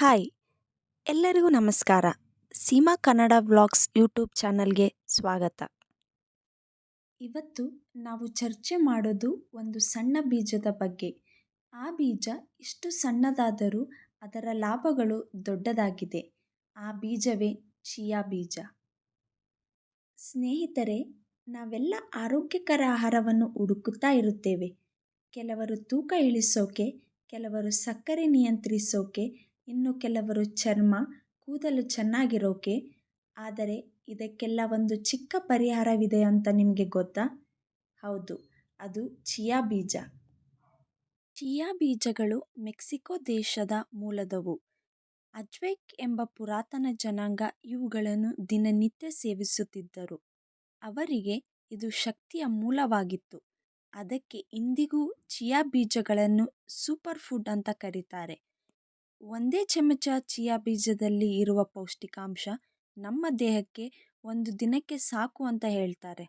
Hi, ಎಲ್ಲರಿಗೂ ನಮಸ್ಕಾರ. Seema Kannada vlogs YouTube ಚಾನಲ್ಗೆ ಸ್ವಾಗತ. ಇವತ್ತು ನಾವು ಚರ್ಚೆ ಮಾಡೋದು ಒಂದು ಸಣ್ಣ ಬೀಜದ ಬಗ್ಗೆ. ಆ ಬೀಜ ಇಷ್ಟು ಸಣ್ಣದಾದರೂ ಅದರ ಲಾಭಗಳು ದೊಡ್ಡದಾಗಿದೆ. ಆ ಬೀಜವೇ ಚಿಯಾ ಬೀಜ. ಸ್ನೇಹಿತರೆ, ನಾವೆಲ್ಲ ಆರೋಗ್ಯಕರ ಆಹಾರವನ್ನು ಹುಡುಕುತ್ತಾ ಇರುತ್ತೇವೆ. ಕೆಲವರು ತೂಕ ಇಳಿಸೋಕೆ, ಕೆಲವರು ಸಕ್ಕರೆ ನಿಯಂತ್ರಿಸೋಕೆ ಇನ್ನು ಕೆಲವರು ಚರ್ಮ, ಕೂದಲು ಚೆನ್ನಾಗಿರೋಕೆ, ಆದರೆ ಇದಕ್ಕೆಲ್ಲ ಒಂದು ಚಿಕ್ಕ ಪರಿಹಾರವಿದೆ ಅಂತ ನಿಮಗೆ ಗೊತ್ತಾ? ಹೌದು, ಅದು ಚಿಯಾ ಬೀಜ. ಚಿಯಾ ಬೀಜಗಳು ಮೆಕ್ಸಿಕೋ ದೇಶದ ಮೂಲದವು. ಅಜ್ವೇಕ್ ಎಂಬ ಪುರಾತನ ಜನಾಂಗ ಇವುಗಳನ್ನು ದಿನನಿತ್ಯ ಸೇವಿಸುತ್ತಿದ್ದರು. ಅವರಿಗೆ ಇದು ಶಕ್ತಿಯ ಮೂಲವಾಗಿತ್ತು. ಅದಕ್ಕೆ ಇಂದಿಗೂ ಚಿಯಾ ಬೀಜಗಳನ್ನು ಸೂಪರ್ ಫುಡ್ ಅಂತ ಕರೀತಾರೆ. ಒಂದೇ ಚಮಚ ಚಿಯಾ ಬೀಜದಲ್ಲಿ ಇರುವ ಪೌಷ್ಟಿಕಾಂಶ ನಮ್ಮ ದೇಹಕ್ಕೆ ಒಂದು ದಿನಕ್ಕೆ ಸಾಕು ಅಂತ ಹೇಳ್ತಾರೆ.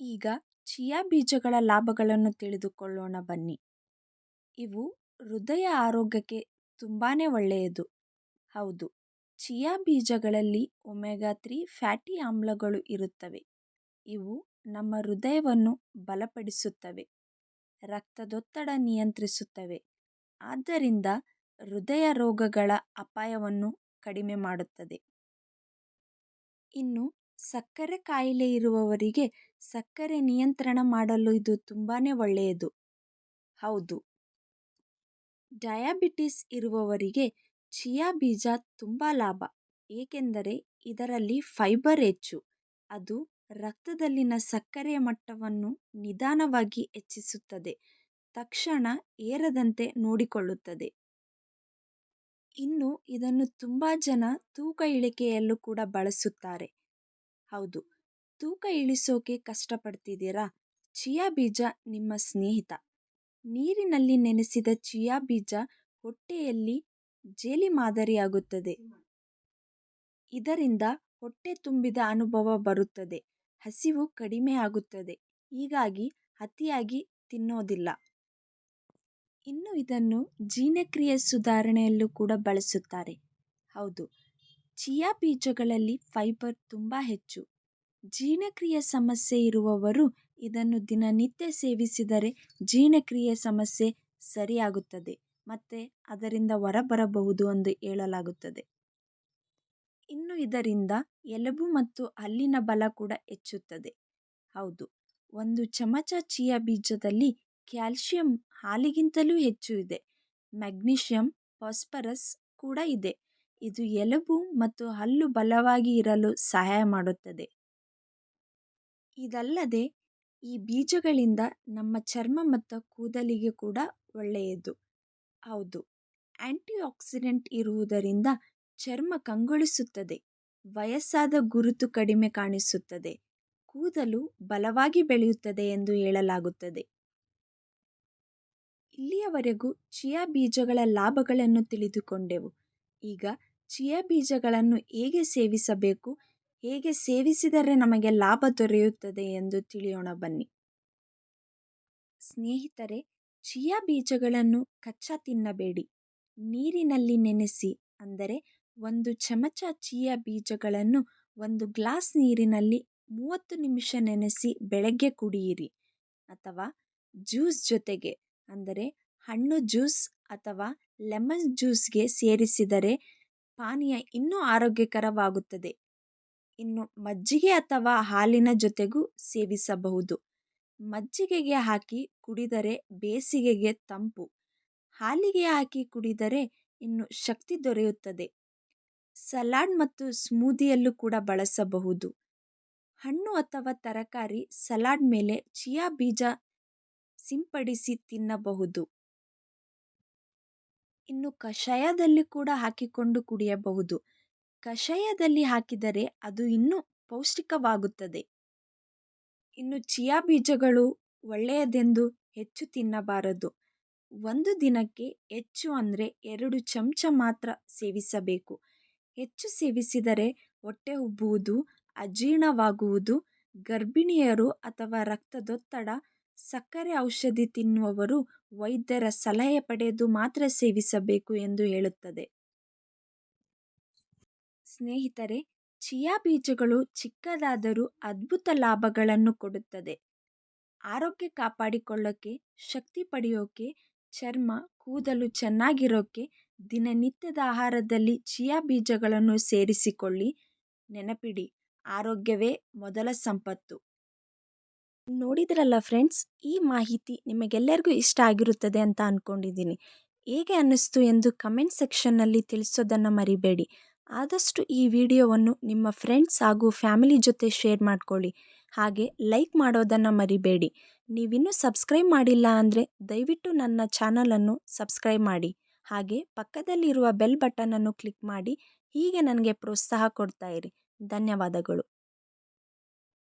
ಈಗ ಚಿಯಾ ಬೀಜಗಳ ಲಾಭಗಳನ್ನು ತಿಳಿದುಕೊಳ್ಳೋಣ ಬನ್ನಿ. ಇವು ಹೃದಯ ಆರೋಗ್ಯಕ್ಕೆ ತುಂಬಾ ಒಳ್ಳೆಯದು. ಹೌದು, ಚಿಯಾ ಬೀಜಗಳಲ್ಲಿ ಒಮೆಗಾ ತ್ರೀ ಫ್ಯಾಟಿ ಆಮ್ಲಗಳು ಇರುತ್ತವೆ. ಇವು ನಮ್ಮ ಹೃದಯವನ್ನು ಬಲಪಡಿಸುತ್ತವೆ, ರಕ್ತದೊತ್ತಡ ನಿಯಂತ್ರಿಸುತ್ತವೆ. ಆದ್ದರಿಂದ ಹೃದಯ ರೋಗಗಳ ಅಪಾಯವನ್ನು ಕಡಿಮೆ ಮಾಡುತ್ತದೆ. ಇನ್ನು ಸಕ್ಕರೆ ಕಾಯಿಲೆ ಇರುವವರಿಗೆ ಸಕ್ಕರೆ ನಿಯಂತ್ರಣ ಮಾಡಲು ಇದು ತುಂಬಾ ಒಳ್ಳೆಯದು. ಹೌದು. ಡಯಾಬಿಟಿಸ್ ಇರುವವರಿಗೆ ಚಿಯಾ ಬೀಜ ತುಂಬ ಲಾಭ. ಏಕೆಂದರೆ ಇದರಲ್ಲಿ ಫೈಬರ್ ಹೆಚ್ಚು. ಅದು ರಕ್ತದಲ್ಲಿನ ಸಕ್ಕರೆಯ ಮಟ್ಟವನ್ನು ನಿಧಾನವಾಗಿ ಹೆಚ್ಚಿಸುತ್ತದೆ. ತಕ್ಷಣ ಏರದಂತೆ ನೋಡಿಕೊಳ್ಳುತ್ತದೆ. ಇನ್ನು ಇದನ್ನು ತುಂಬ ಜನ ತೂಕ ಇಳಿಕೆಯಲ್ಲೂ ಕೂಡ ಬಳಸುತ್ತಾರೆ. ಹೌದು, ತೂಕ ಇಳಿಸೋಕೆ ಕಷ್ಟಪಡ್ತಿದ್ದೀರಾ? ಚಿಯಾ ಬೀಜ ನಿಮ್ಮ ಸ್ನೇಹಿತ. ನೀರಿನಲ್ಲಿ ನೆನೆಸಿದ ಚಿಯಾ ಬೀಜ ಹೊಟ್ಟೆಯಲ್ಲಿ ಜೇಲಿ ಮಾದರಿಯಾಗುತ್ತದೆ. ಇದರಿಂದ ಹೊಟ್ಟೆ ತುಂಬಿದ ಅನುಭವ ಬರುತ್ತದೆ. ಹಸಿವು ಕಡಿಮೆ ಆಗುತ್ತದೆ. ಹೀಗಾಗಿ ಅತಿಯಾಗಿ ತಿನ್ನೋದಿಲ್ಲ. ಇನ್ನು ಇದನ್ನು ಜೀರ್ಣಕ್ರಿಯೆ ಸುಧಾರಣೆಯಲ್ಲೂ ಕೂಡ ಬಳಸುತ್ತಾರೆ. ಹೌದು, ಚಿಯಾ ಬೀಜಗಳಲ್ಲಿ ಫೈಬರ್ ತುಂಬ ಹೆಚ್ಚು. ಜೀರ್ಣಕ್ರಿಯೆ ಸಮಸ್ಯೆ ಇರುವವರು ಇದನ್ನು ದಿನನಿತ್ಯ ಸೇವಿಸಿದರೆ ಜೀರ್ಣಕ್ರಿಯೆ ಸಮಸ್ಯೆ ಸರಿಯಾಗುತ್ತದೆ ಮತ್ತು ಅದರಿಂದ ಹೊರಬರಬಹುದು ಎಂದು ಹೇಳಲಾಗುತ್ತದೆ. ಇನ್ನು ಇದರಿಂದ ಎಲುಬು ಮತ್ತು ಹಲ್ಲಿನ ಬಲ ಕೂಡ ಹೆಚ್ಚುತ್ತದೆ. ಹೌದು, ಒಂದು ಚಮಚ ಚಿಯಾ ಬೀಜದಲ್ಲಿ ಕ್ಯಾಲ್ಶಿಯಂ ಹಾಲಿಗಿಂತಲೂ ಹೆಚ್ಚು ಇದೆ. ಮ್ಯಾಗ್ನೀಷಿಯಂ, ಫಾಸ್ಫರಸ್ ಕೂಡ ಇದೆ. ಇದು ಎಲುಬು ಮತ್ತು ಹಲ್ಲು ಬಲವಾಗಿ ಇರಲು ಸಹಾಯ ಮಾಡುತ್ತದೆ. ಇದಲ್ಲದೆ, ಈ ಬೀಜಗಳಿಂದ ನಮ್ಮ ಚರ್ಮ ಮತ್ತು ಕೂದಲಿಗೆ ಕೂಡ ಒಳ್ಳೆಯದು. ಹೌದು ಆ್ಯಂಟಿ ಆಕ್ಸಿಡೆಂಟ್ ಇರುವುದರಿಂದ ಚರ್ಮ ಕಂಗೊಳಿಸುತ್ತದೆ, ವಯಸ್ಸಾದ ಗುರುತು ಕಡಿಮೆ ಕಾಣಿಸುತ್ತದೆ, ಕೂದಲು ಬಲವಾಗಿ ಬೆಳೆಯುತ್ತದೆ ಎಂದು ಹೇಳಲಾಗುತ್ತದೆ. ಇಲ್ಲಿಯವರೆಗೂ ಚಿಯಾ ಬೀಜಗಳ ಲಾಭಗಳನ್ನು ತಿಳಿದುಕೊಂಡೆವು. ಈಗ ಚಿಯಾ ಬೀಜಗಳನ್ನು ಹೇಗೆ ಸೇವಿಸಬೇಕು, ಹೇಗೆ ಸೇವಿಸಿದರೆ ನಮಗೆ ಲಾಭ ದೊರೆಯುತ್ತದೆ ಎಂದು ತಿಳಿಯೋಣ ಬನ್ನಿ. ಸ್ನೇಹಿತರೆ, ಚಿಯಾ ಬೀಜಗಳನ್ನು ಕಚ್ಚಾ ತಿನ್ನಬೇಡಿ. ನೀರಿನಲ್ಲಿ ನೆನೆಸಿ, ಅಂದರೆ ಒಂದು ಚಮಚ ಚಿಯಾ ಬೀಜಗಳನ್ನು ಒಂದು ಗ್ಲಾಸ್ ನೀರಿನಲ್ಲಿ ಮೂವತ್ತು ನಿಮಿಷ ನೆನೆಸಿ ಬೆಳಗ್ಗೆ ಕುಡಿಯಿರಿ, ಅಥವಾ ಜ್ಯೂಸ್ ಜೊತೆಗೆ ಅಂದರೆ ಹಣ್ಣು ಜ್ಯೂಸ್ ಅಥವಾ ಲೆಮನ್ ಜ್ಯೂಸ್ಗೆ ಸೇರಿಸಿದರೆ ಪಾನೀಯ ಇನ್ನೂ ಆರೋಗ್ಯಕರವಾಗುತ್ತದೆ. ಇನ್ನು ಮಜ್ಜಿಗೆ ಅಥವಾ ಹಾಲಿನ ಜೊತೆಗೂ ಸೇವಿಸಬಹುದು. ಮಜ್ಜಿಗೆಗೆ ಹಾಕಿ ಕುಡಿದರೆ ಬೇಸಿಗೆಗೆ ತಂಪು. ಹಾಲಿಗೆ ಹಾಕಿ ಕುಡಿದರೆ ಇನ್ನು ಶಕ್ತಿ ದೊರೆಯುತ್ತದೆ. ಸಲಾಡ್ ಮತ್ತು ಸ್ಮೂದಿಯಲ್ಲೂ ಕೂಡ ಬಳಸಬಹುದು. ಹಣ್ಣು ಅಥವಾ ತರಕಾರಿ ಸಲಾಡ್ ಮೇಲೆ ಚಿಯಾ ಬೀಜ ಸಿಂಪಡಿಸಿ ತಿನ್ನಬಹುದು. ಇನ್ನು ಕಷಾಯದಲ್ಲಿ ಕೂಡ ಹಾಕಿಕೊಂಡು ಕುಡಿಯಬಹುದು. ಕಷಾಯದಲ್ಲಿ ಹಾಕಿದರೆ ಅದು ಇನ್ನೂ ಪೌಷ್ಟಿಕವಾಗುತ್ತದೆ. ಇನ್ನು ಚಿಯಾ ಬೀಜಗಳು ಒಳ್ಳೆಯದೆಂದು ಹೆಚ್ಚು ತಿನ್ನಬಾರದು. ಒಂದು ದಿನಕ್ಕೆ ಹೆಚ್ಚು ಅಂದರೆ ಎರಡು ಚಮಚ ಮಾತ್ರ ಸೇವಿಸಬೇಕು. ಹೆಚ್ಚು ಸೇವಿಸಿದರೆ ಹೊಟ್ಟೆ ಉಬ್ಬುವುದು, ಅಜೀರ್ಣವಾಗುವುದು, ಗರ್ಭಿಣಿಯರು ಅಥವಾ ರಕ್ತದೊತ್ತಡ ಸಕ್ಕರೆ ಔಷಧಿ ತಿನ್ನುವವರು ವೈದ್ಯರ ಸಲಹೆ ಪಡೆದು ಮಾತ್ರ ಸೇವಿಸಬೇಕು ಎಂದು ಹೇಳುತ್ತದೆ. ಸ್ನೇಹಿತರೆ, ಚಿಯಾ ಬೀಜಗಳು ಚಿಕ್ಕದಾದರೂ ಅದ್ಭುತ ಲಾಭಗಳನ್ನು ಕೊಡುತ್ತದೆ. ಆರೋಗ್ಯ ಕಾಪಾಡಿಕೊಳ್ಳೋಕೆ, ಶಕ್ತಿ ಪಡೆಯೋಕೆ, ಚರ್ಮ, ಕೂದಲು ಚೆನ್ನಾಗಿರೋಕೆ, ದಿನನಿತ್ಯದ ಆಹಾರದಲ್ಲಿ ಚಿಯಾ ಬೀಜಗಳನ್ನು ಸೇರಿಸಿಕೊಳ್ಳಿ. ನೆನಪಿಡಿ, ಆರೋಗ್ಯವೇ ಮೊದಲ ಸಂಪತ್ತು. ನೋಡಿದ್ರಲ್ಲ ಫ್ರೆಂಡ್ಸ್, ಈ ಮಾಹಿತಿ ನಿಮಗೆಲ್ಲರಿಗೂ ಇಷ್ಟ ಆಗಿರುತ್ತದೆ ಅಂತ ಅಂದ್ಕೊಂಡಿದ್ದೀನಿ ಹೇಗೆ ಅನ್ನಿಸ್ತು ಎಂದು ಕಮೆಂಟ್ ಸೆಕ್ಷನ್ನಲ್ಲಿ ತಿಳಿಸೋದನ್ನು ಮರಿಬೇಡಿ. ಆದಷ್ಟು ಈ ವಿಡಿಯೋವನ್ನು ನಿಮ್ಮ ಫ್ರೆಂಡ್ಸ್ ಹಾಗೂ ಫ್ಯಾಮಿಲಿ ಜೊತೆ ಶೇರ್ ಮಾಡ್ಕೊಳ್ಳಿ. ಹಾಗೆ ಲೈಕ್ ಮಾಡೋದನ್ನು ಮರಿಬೇಡಿ. ನೀವಿನ್ನೂ ಸಬ್ಸ್ಕ್ರೈಬ್ ಮಾಡಿಲ್ಲ ಅಂದರೆ ದಯವಿಟ್ಟು ನನ್ನ ಚಾನಲನ್ನು ಸಬ್ಸ್ಕ್ರೈಬ್ ಮಾಡಿ. ಹಾಗೆ ಪಕ್ಕದಲ್ಲಿರುವ ಬೆಲ್ ಬಟನನ್ನು ಕ್ಲಿಕ್ ಮಾಡಿ. ಹೀಗೆ ನನಗೆ ಪ್ರೋತ್ಸಾಹ ಕೊಡ್ತಾಯಿರಿ ಧನ್ಯವಾದಗಳು.